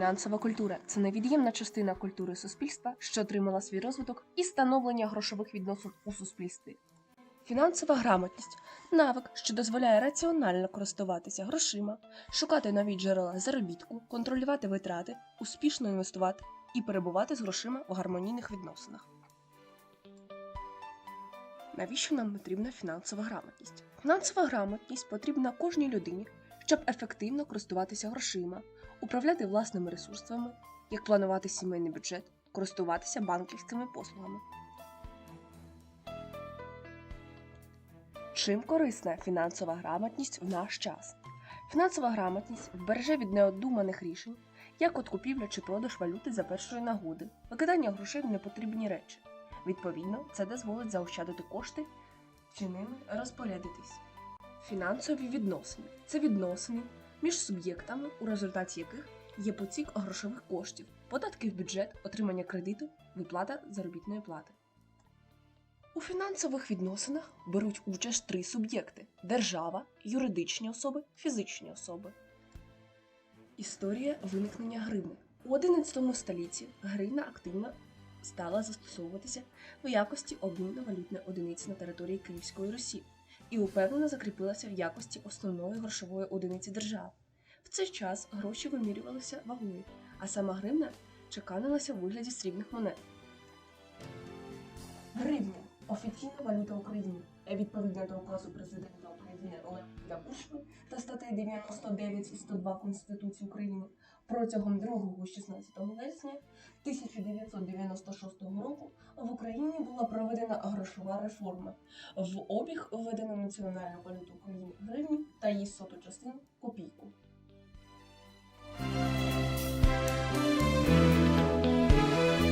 Фінансова культура це невід'ємна частина культури суспільства, що отримала свій розвиток і становлення грошових відносин у суспільстві. Фінансова грамотність навик, що дозволяє раціонально користуватися грошима, шукати нові джерела заробітку, контролювати витрати, успішно інвестувати і перебувати з грошима у гармонійних відносинах. Навіщо нам потрібна фінансова грамотність? Фінансова грамотність потрібна кожній людині, щоб ефективно користуватися грошима, управляти власними ресурсами, як планувати сімейний бюджет, користуватися банківськими послугами. Чим корисна фінансова грамотність в наш час? Фінансова грамотність вбереже від неодуманих рішень, як от купівля чи продаж валюти за першої нагоди, викидання грошей в непотрібні речі. Відповідно, це дозволить заощадити кошти чи ними розпорядитись. Фінансові відносини це відносини між суб'єктами, у результаті яких є потік грошових коштів, податки в бюджет, отримання кредиту, виплата заробітної плати. У фінансових відносинах беруть участь три суб'єкти: держава, юридичні особи, фізичні особи. Історія виникнення гривни. У 11 столітті гривна активно стала застосовуватися в якості обмінно валютної одиниці на території Київської Русі і упевнено закріпилася в якості основної грошової одиниці держави. В цей час гроші вимірювалися вагою, а сама гривна чеканилася у вигляді срібних монет. Офіційна валюта України. Е, Відповідно до указу президента України Олега Кушви та статей 99 і 102 Конституції України протягом 2-16 вересня 1996 року в Україні була проведена грошова реформа. В обіг введено національну валюту України гривні та її соту частину копійку.